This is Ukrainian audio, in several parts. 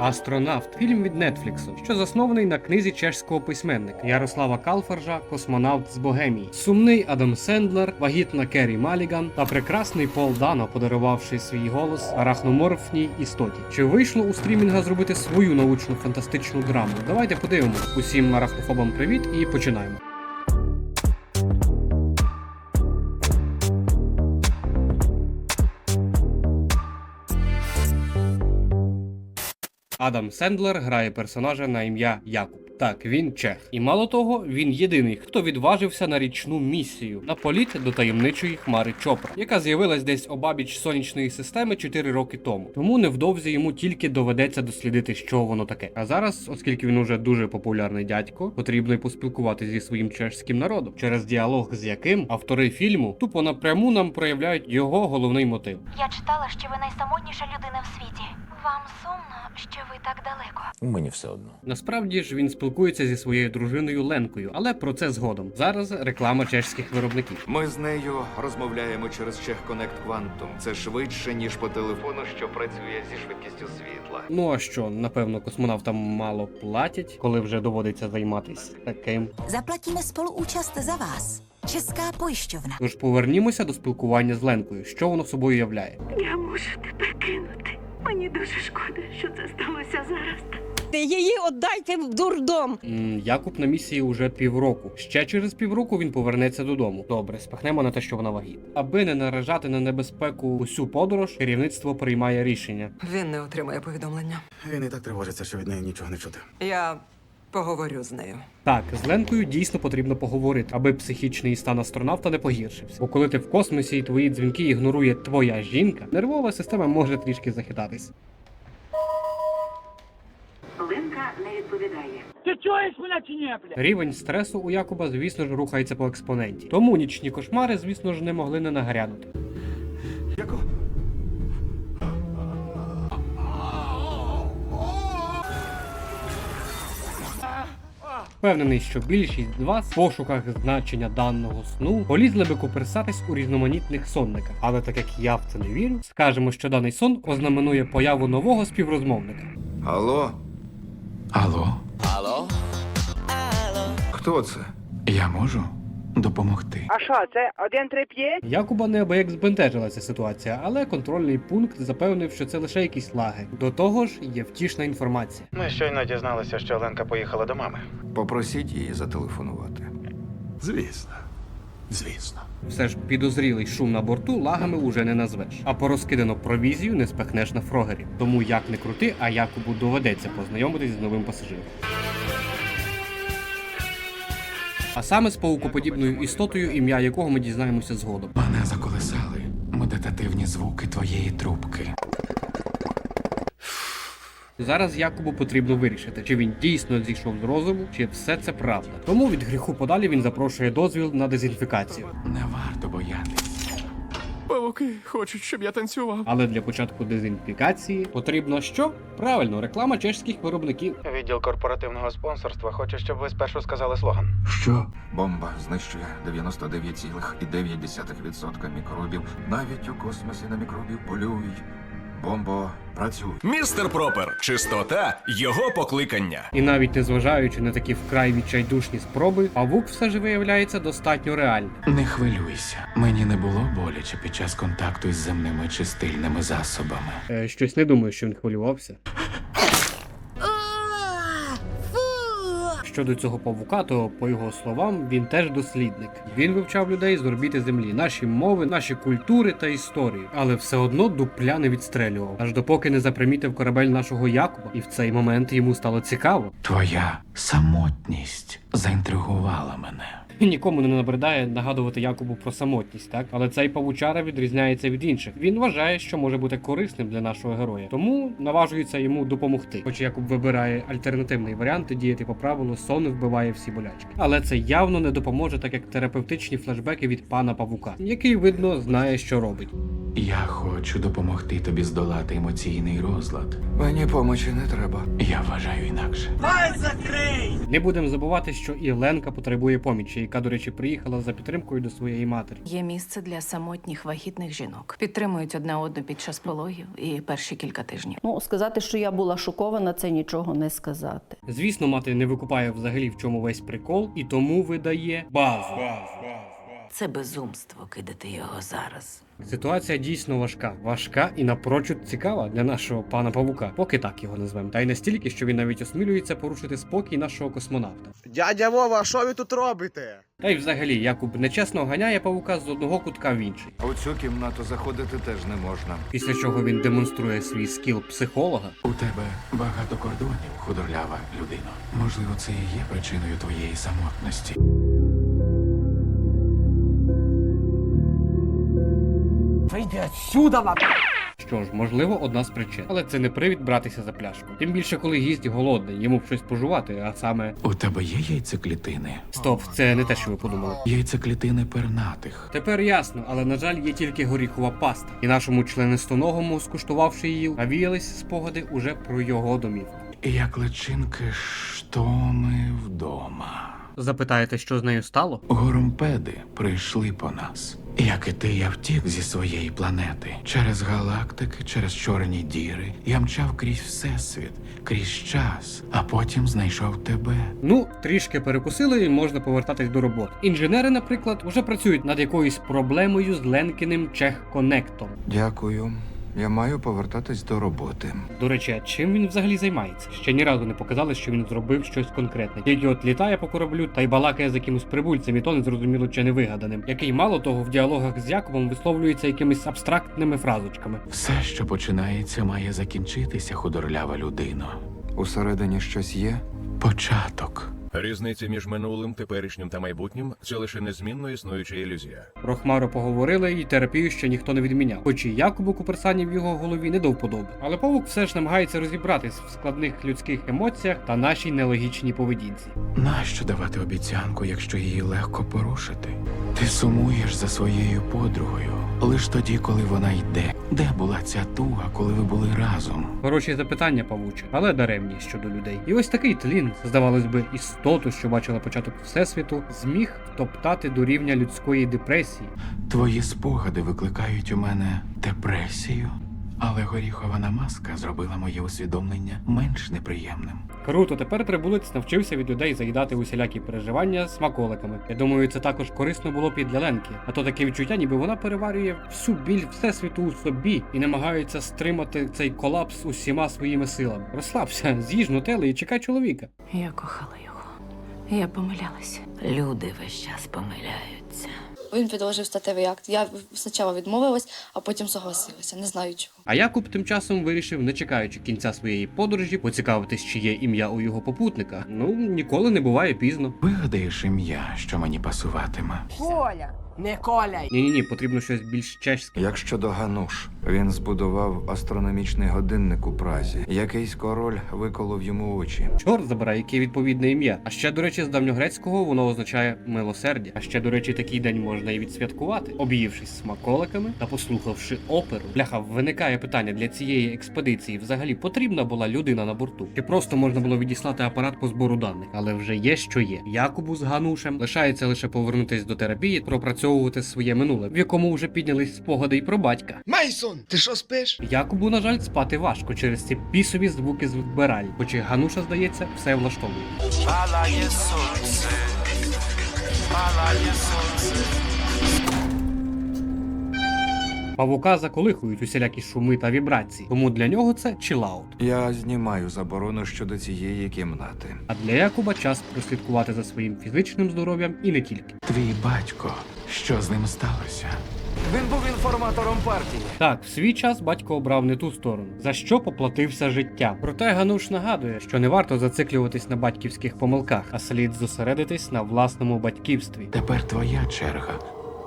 Астронавт фільм від Нетфліксу, що заснований на книзі чешського письменника Ярослава Калфаржа Космонавт з Богемії. Сумний Адам Сендлер, вагітна Керрі Маліган та прекрасний Пол Дано, подарувавши свій голос арахноморфній істоті. Чи вийшло у стрімінга зробити свою научну фантастичну драму? Давайте подивимось. Усім арахнофобам привіт і починаємо. Адам Сендлер грає персонажа на ім'я Якуб. Так, він чех. І мало того, він єдиний, хто відважився на річну місію на політ до таємничої хмари Чопра, яка з'явилась десь обабіч сонячної системи 4 роки тому. Тому невдовзі йому тільки доведеться дослідити, що воно таке. А зараз, оскільки він уже дуже популярний дядько, потрібно й поспілкуватися зі своїм чешським народом, через діалог з яким автори фільму тупо напряму нам проявляють його головний мотив. Я читала, що ви найсамотніша людина в світі. Вам сумно, що ви так далеко. Мені все одно. Насправді ж він спілкується зі своєю дружиною Ленкою, але про це згодом. Зараз реклама чешських виробників. Ми з нею розмовляємо через Czech Connect Quantum. Це швидше, ніж по телефону, що працює зі швидкістю світла. Ну а що, напевно, космонавтам мало платять, коли вже доводиться займатися таким. Zaplatíme spoluúčast za vás. Česká pojišťovna. Тож повернімося до спілкування з Ленкою. Що воно собою являє? Я мушу тебе кинути. Мені дуже шкода, що це сталося зараз. Її віддайте в дурдом. М, Якуб на місії уже півроку. Ще через півроку він повернеться додому. Добре, спихнемо на те, що вона вагітна. Аби не наражати на небезпеку усю подорож, керівництво приймає рішення. Він не отримає повідомлення. Він і так тривожиться, що від неї нічого не чути. Я поговорю з нею. Так, з Ленкою дійсно потрібно поговорити, аби психічний стан астронавта не погіршився. Бо коли ти в космосі і твої дзвінки ігнорує твоя жінка, нервова система може трішки захитатись. Линка не відповідає. Рівень стресу у Якуба, звісно ж, рухається по експоненті. Тому нічні кошмари, звісно ж, не могли не нагрянути. Яко? Впевнений, що більшість з вас в пошуках значення даного сну полізли би куперсатись у різноманітних сонниках. Але так як я в це не вірю, скажемо, що даний сон ознаменує появу нового співрозмовника. Алло, Алло, хто це? я можу допомогти. А що, це один трип'є? Якуба неабияк збентежила ця ситуація, але контрольний пункт запевнив, що це лише якісь лаги. До того ж, є втішна інформація. Ми щойно дізналися, що Оленка поїхала до мами. Попросіть її зателефонувати. Звісно. Звісно. Все ж підозрілий шум на борту лагами уже не назвеш. А по розкидану провізію не спехнеш на фрогері. Тому як не крути, а Якубу доведеться познайомитись з новим пасажиром. А саме з паукоподібною істотою, ім'я якого ми дізнаємося згодом. Мене заколисали медитативні звуки твоєї трубки. Зараз Якубу потрібно вирішити, чи він дійсно зійшов з розуму, чи все це правда. Тому від гріху подалі він запрошує дозвіл на дезінфікацію. Не. Павуки хочуть, щоб я танцював. Але для початку дезінфікації потрібно що? Правильно, реклама чешських виробників. Відділ корпоративного спонсорства хоче, щоб ви спершу сказали слоган. Що? Бомба знищує 99,9% мікробів. Навіть у космосі на мікробів полюють. Бомбо, працюють. Містер Пропер. Чистота його покликання. І навіть незважаючи на такі вкрай відчайдушні спроби, павук все ж виявляється достатньо реальним. Не хвилюйся. Мені не було боляче під час контакту із земними чистильними засобами. Е, щось не думаю, що він хвилювався. Щодо цього павука, то по його словам, він теж дослідник. Він вивчав людей з орбіти землі, наші мови, наші культури та історії, але все одно дупля не відстрелював, аж допоки не запримітив корабель нашого Якуба, і в цей момент йому стало цікаво. Твоя самотність заінтригувала мене. Нікому не набридає нагадувати Якубу про самотність, так? Але цей павучара відрізняється від інших. Він вважає, що може бути корисним для нашого героя, тому наважується йому допомогти. Хоч Якуб вибирає альтернативний варіант діяти по правилу сон вбиває всі болячки. Але це явно не допоможе, так як терапевтичні флешбеки від пана павука, який видно знає, що робить. Я хочу допомогти тобі здолати емоційний розлад. Мені помочі не треба. Я вважаю інакше. Не будемо забувати, що і Ленка потребує помічі, і яка, до речі, приїхала за підтримкою до своєї матері. Є місце для самотніх вагітних жінок. Підтримують одне одну під час пологів і перші кілька тижнів. Ну, сказати, що я була шокована, це нічого не сказати. Звісно, мати не викупає взагалі в чому весь прикол, і тому видає базу. Це безумство кидати його зараз. Ситуація дійсно важка, важка і напрочуд цікава для нашого пана павука, поки так його назвемо. Та й настільки, що він навіть осмілюється порушити спокій нашого космонавта. Дядя Вова, що ви тут робите? Та й взагалі Якуб нечесно ганяє павука з одного кутка в інший. У цю кімнату заходити теж не можна. Після чого він демонструє свій скіл психолога. У тебе багато кордонів, худорлява людино. Можливо, це і є причиною твоєї самотності. Що ж, можливо, одна з причин, але це не привід братися за пляшку. Тим більше, коли гість голодний, йому б щось пожувати, а саме У тебе є яйцеклітини? стоп, це не те, що ви подумали. Яйцеклітини пернатих. Тепер ясно, але на жаль, є тільки горіхова паста. І нашому членистоногому, скуштувавши її, навіялись спогади уже про його домівку. Як личинки штоми вдома. Запитаєте, що з нею стало? Горомпеди прийшли по нас. Як і ти, я втік зі своєї планети. Через галактики, через чорні діри. Я мчав крізь всесвіт, крізь час, а потім знайшов тебе. Ну, трішки перекусили і можна повертатись до роботи. Інженери, наприклад, вже працюють над якоюсь проблемою з Ленкіним чех-конектом. Дякую. Я маю повертатись до роботи. До речі, а чим він взагалі займається? Ще ні разу не показали, що він зробив щось конкретне. Тільки от літає по кораблю та й балакає з якимось прибульцем, і то не зрозуміло чи не вигаданим, який мало того в діалогах з Якобом висловлюється якимись абстрактними фразочками. Все, що починається, має закінчитися, худорлява людино. Усередині щось є? Початок. Різниця між минулим, теперішнім та майбутнім це лише незмінно існуюча ілюзія. Про Хмару поговорили, і терапію ще ніхто не відміняв. Хоч і Якобу Куперсані в його голові не до вподоби. Але павук все ж намагається розібратись в складних людських емоціях та нашій нелогічній поведінці. Нащо давати обіцянку, якщо її легко порушити? Ти сумуєш за своєю подругою лиш тоді, коли вона йде. Де була ця туга, коли ви були разом? Хороші запитання, павуче, але даремні щодо людей. І ось такий тлін, здавалось би, істоту, що бачила початок всесвіту, зміг втоптати до рівня людської депресії. Твої спогади викликають у мене депресію, але горіхова намазка зробила моє усвідомлення менш неприємним. Круто, тепер прибулець навчився від людей заїдати усілякі переживання смаколиками. Я думаю, це також корисно було б і для Ленки. А то таке відчуття, ніби вона переварює всю біль всесвіту у собі і намагається стримати цей колапс усіма своїми силами. Розслабся, з'їж нутели і чекай чоловіка. Я кохала його. Я помилялася. Люди весь час помиляються. Він підложив статевий акт. Я спочатку відмовилась, а потім согласилася. Не знаю чого. А Якуб тим часом вирішив, не чекаючи кінця своєї подорожі, поцікавитись, чи є ім'я у його попутника. Ну ніколи не буває пізно. Вигадаєш ім'я, що мені пасуватиме. Коля, не Коля. Ні, ні, ні, потрібно щось більш чеське. Як щодо Гануш, він збудував астрономічний годинник у Празі. Якийсь король виколов йому очі. Чорт забирай, яке відповідне ім'я. А ще, до речі, з давньогрецького воно означає милосердя. А ще, до речі, такий день можна і відсвяткувати, об'ївшись смаколиками та послухавши оперу. Бляха, виникає питання для цієї експедиції. Взагалі потрібна була людина на борту, чи просто можна було відіслати апарат по збору даних, але вже є, що є. Якубу з Ганушем лишається лише повернутись до терапії, пропрацьовувати своє минуле, в якому вже піднялись спогади й про батька. Мейсон, ти що спиш? Якубу, на жаль, спати важко через ці пісові звуки з вбираль, хоч і Гануша, здається, все влаштовує. Павука заколихують усілякі шуми та вібрації, тому для нього це чилаут. Я знімаю заборону щодо цієї кімнати. А для Якуба час прослідкувати за своїм фізичним здоров'ям і не тільки. Твій батько, що з ним сталося? Він був інформатором партії. Так, в свій час батько обрав не ту сторону, за що поплатився життям. Проте Гануш нагадує, що не варто зациклюватись на батьківських помилках, а слід зосередитись на власному батьківстві. Тепер твоя черга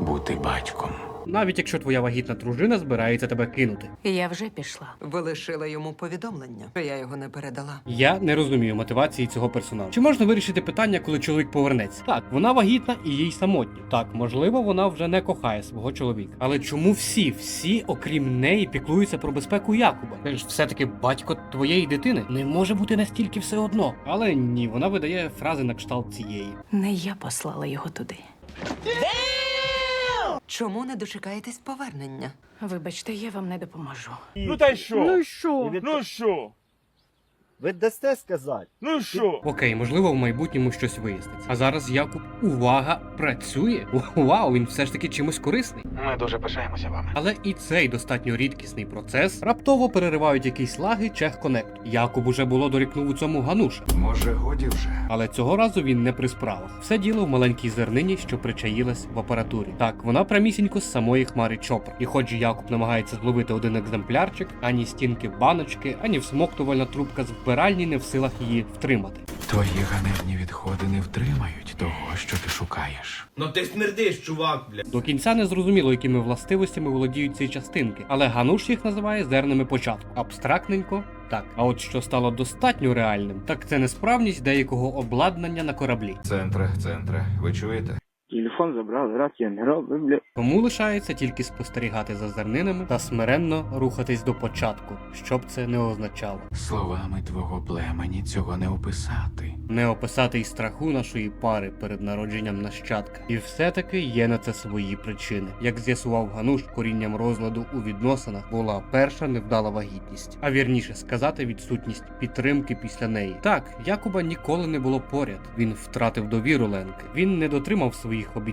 бути батьком. Навіть якщо твоя вагітна дружина збирається тебе кинути. Я вже пішла. Ви лишили йому повідомлення, що я його не передала. Я не розумію мотивації цього персонажа. Чи можна вирішити питання, коли чоловік повернеться? Так, вона вагітна і їй самотньо. Так, можливо, вона вже не кохає свого чоловіка. Але чому всі, всі, окрім неї, піклуються про безпеку Якуба? Це ж все-таки батько твоєї дитини. Не може бути настільки все одно. Але ні, вона видає фрази на кшталт цієї. Не я послала його туди. Чому не дочекаєтесь повернення? Вибачте, я вам не допоможу. Ну та й що? Ну що? Ну що? Ви дасте сказати? Ну що? Окей, можливо, в майбутньому щось виясниться. А зараз Якуб, увага, працює. Вау, він все ж таки чимось корисний. Ми дуже пишаємося вами. Але і цей достатньо рідкісний процес раптово переривають якісь лаги Чех Коннект. Якуб уже було дорікнув у цьому Гануша. Може, годі вже? Але цього разу він не при справах. Все діло в маленькій зернині, що причаїлась в апаратурі. Так, вона прямісінько з самої хмари чопра. І хоч Якуб намагається зловити один екземплярчик, ані стінки баночки, ані всмоктувальна трубка з вбиральні не в силах її втримати. Твої ганебні відходи не втримають того, що ти шукаєш. Ну ти смердиш, чувак, бля. До кінця не зрозуміло, якими властивостями володіють ці частинки, але Гануш їх називає зернами початку. Абстрактненько. Так, а от що стало достатньо реальним, так це несправність деякого обладнання на кораблі. Центре, центре, ви чуєте? Телефон забрав, раз я не робив, бля. Тому лишається тільки спостерігати за зернинами та смиренно рухатись до початку, що б це не означало. Словами твого племені цього не описати. Не описати й страху нашої пари перед народженням нащадка. І все-таки є на це свої причини. Як з'ясував Гануш, корінням розладу у відносинах була перша невдала вагітність, а вірніше сказати, відсутність підтримки після неї. Так, Якуба ніколи не було поряд. Він втратив довіру Ленки. Він не дотримав своїх обіцянок,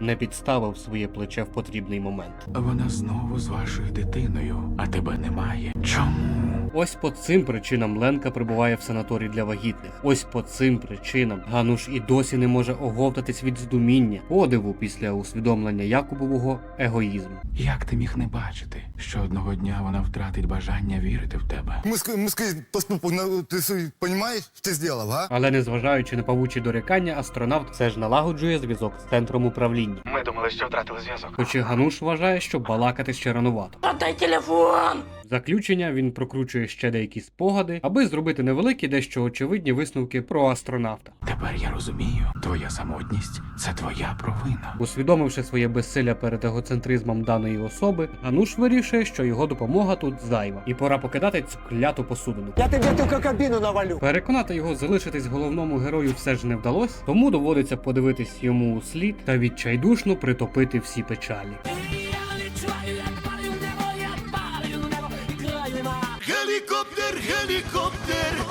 не підставив своє плече в потрібний момент. Вона знову з вашою дитиною, а тебе немає. Чому? Ось по цим причинам Ленка прибуває в санаторій для вагітних. Ось по цим причинам Гануш і досі не може оговтатись від здуміння, подиву після усвідомлення Якубового егоїзму. Як ти міг не бачити, що одного дня вона втратить бажання вірити в тебе? Мы, мы сказали, поступок, ты понимаешь, что ты сделал, а? Але незважаючи на павучі дорікання, астронавт все ж налагоджує зв'язок з центром управління. Ми думали, що втратили зв'язок. Хоч і Гануш вважає, що балакати ще ранувато. Подай телефон! Заключення він прокручує ще деякі спогади, аби зробити невеликі, дещо очевидні висновки про астронавта. Тепер я розумію, твоя самотність це твоя провина. Усвідомивши своє безсилля перед егоцентризмом даної особи, Гануш вирішує, що його допомога тут зайва, і пора покидати цю кляту посудину. Я тебе тільки кабіну навалю. Переконати його залишитись головному герою все ж не вдалося, тому доводиться подивитись йому у слід та відчайдушно притопити всі печалі. Гелікоптер,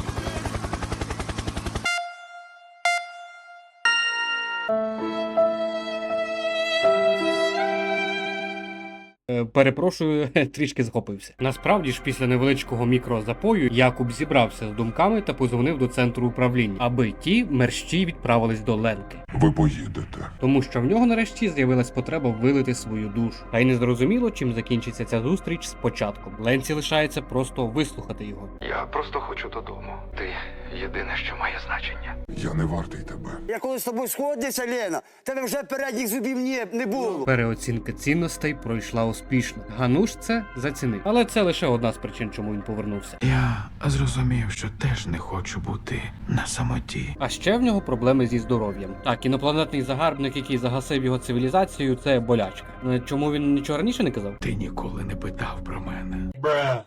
Перепрошую, трішки захопився. Насправді ж, після невеличкого мікрозапою Якуб зібрався з думками та позвонив до центру управління, аби ті мерщій відправились до Ленки. Ви поїдете. Тому що в нього нарешті з'явилась потреба вилити свою душу. Та й не зрозуміло, чим закінчиться ця зустріч спочатку. Ленці лишається просто вислухати його. Я просто хочу додому. Ти єдине, що має значення. Я не вартий тебе. Я коли з тобою сходився, Лена, тебе вже передніх зубів не, не було. Переоцінка цінностей пройшла успішно. Гануш це зацінив. Але це лише одна з причин, чому він повернувся. Я зрозумів, що теж не хочу бути на самоті. А ще в нього проблеми зі здоров'ям. Так, інопланетний загарбник, який загасив його цивілізацію, це болячка. Е, Чому він нічого раніше не казав? Ти ніколи не питав про мене.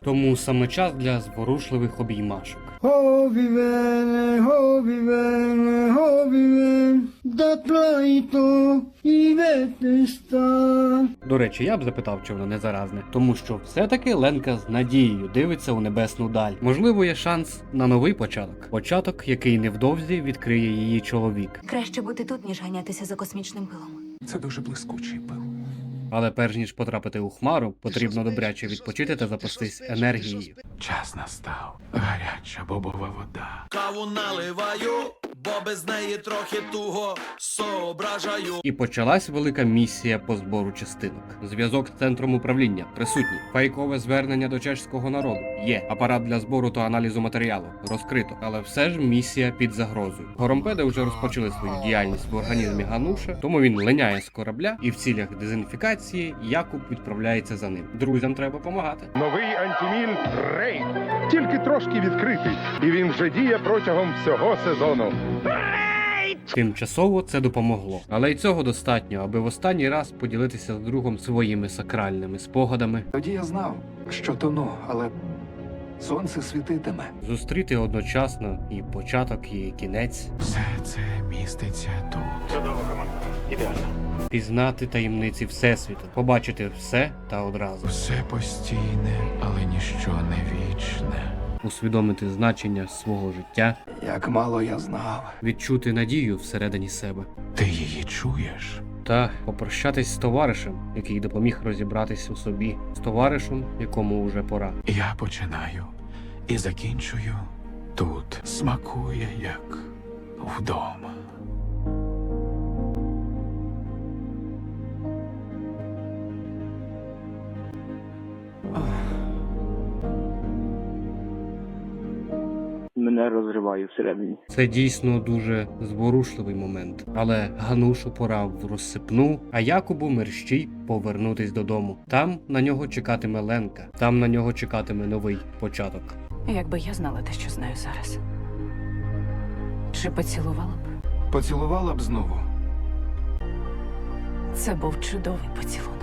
Тому саме час для зворушливих обіймашок. Мене, хобі мене, да плайто і ветеста. До речі, я б запитав, чи воно не заразне, тому що все-таки Ленка з надією дивиться у небесну даль. Можливо, є шанс на новий початок. Початок, який невдовзі відкриє її чоловік. Краще бути тут, ніж ганятися за космічним пилом. Це дуже блискучий пил. Але перш ніж потрапити у хмару, потрібно добряче відпочити та запастись енергією. Час настав. Гаряча бобова вода. Каву наливаю, бо без неї трохи туго соображаю. І почалась велика місія по збору частинок. Зв'язок з центром управління присутній. Фейкове звернення до чеського народу є. Апарат для збору та аналізу матеріалу розкрито. Але все ж місія під загрозою. Горомпеди вже розпочали свою діяльність в організмі Гануша, тому він линяє з корабля і в цілях дезінфікації Якуб відправляється за ним. Друзям треба допомагати. Новий антиміль Рейд. Тільки трошки відкритий, і він вже діє протягом всього сезону. Тимчасово це допомогло, але й цього достатньо, аби в останній раз поділитися з другом своїми сакральними спогадами, Тоді я знав, що тону, але сонце світитиме. зустріти одночасно і початок, і кінець, Все це міститься тут. Чудово, команда. Ідеально. пізнати таємниці всесвіту, побачити все та одразу, Все постійне, але ніщо не вічне. Усвідомити значення свого життя, Як мало я знав. відчути надію всередині себе. Ти її чуєш? Та попрощатись з товаришем, який допоміг розібратись у собі, з товаришем, якому уже пора. Я починаю і закінчую тут. Смакує як вдома. Мене розриває всередині. Це дійсно дуже зворушливий момент. Але Ганушу пора в розсипну, а Якубу мерщій повернутись додому. Там на нього чекатиме Ленка, там на нього чекатиме новий початок. Якби я знала те, що знаю зараз. Чи поцілувала б? Поцілувала б знову. Це був чудовий поцілунок.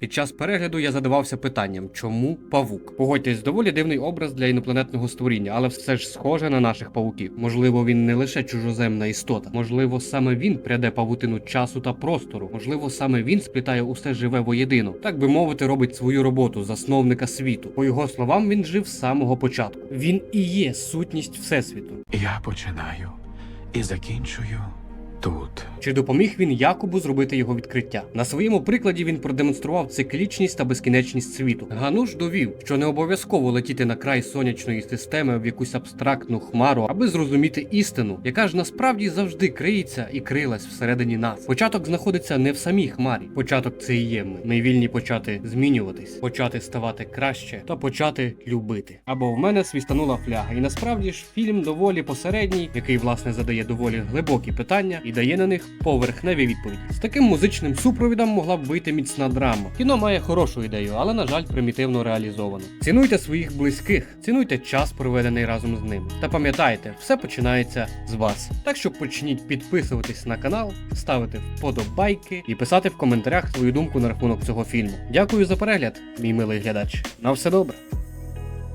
Під час перегляду я задавався питанням, чому павук? Погодьтесь, доволі дивний образ для інопланетного створіння, але все ж схоже на наших павуків. Можливо, він не лише чужоземна істота. Можливо, саме він пряде павутину часу та простору. Можливо, саме він сплітає усе живе воєдино. Так би мовити, робить свою роботу засновника світу. По його словам, він жив з самого початку. Він і є сутність всесвіту. Я починаю і закінчую тут. Чи допоміг він Якубу зробити його відкриття? На своєму прикладі він продемонстрував циклічність та безкінечність світу. Гануш довів, що не обов'язково летіти на край сонячної системи в якусь абстрактну хмару, аби зрозуміти істину, яка ж насправді завжди криється і крилась всередині нас. Початок знаходиться не в самій хмарі. Початок це і є ми. Ми вільні почати змінюватись, почати ставати краще та почати любити. Або в мене свістанула фляга. І насправді ж фільм доволі посередній, який власне задає доволі глибокі питання і дає на них поверхневі відповіді. З таким музичним супровідом могла б вийти міцна драма. Кіно має хорошу ідею, але на жаль, примітивно реалізовано. Цінуйте своїх близьких, цінуйте час, проведений разом з ними. Та пам'ятайте, все починається з вас. Так що почніть підписуватись на канал, ставити вподобайки і писати в коментарях свою думку на рахунок цього фільму. Дякую за перегляд, мій милий глядач. На все добре.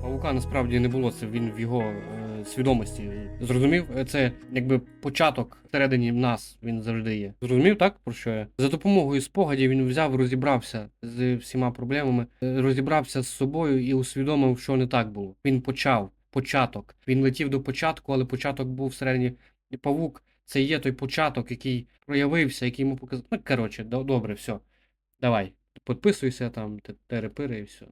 Павука насправді не було, це він в його е, свідомості. Зрозумів, це якби початок всередині нас він завжди є. Зрозумів так про що я? За допомогою спогадів він взяв, розібрався з всіма проблемами, е, розібрався з собою і усвідомив, що не так було. Він почав початок. Він летів до початку, але початок був всередині. Павук це є той початок, який проявився, який йому показав. Ну, коротше, добре, все. Давай, підписуйся там, терепири і все.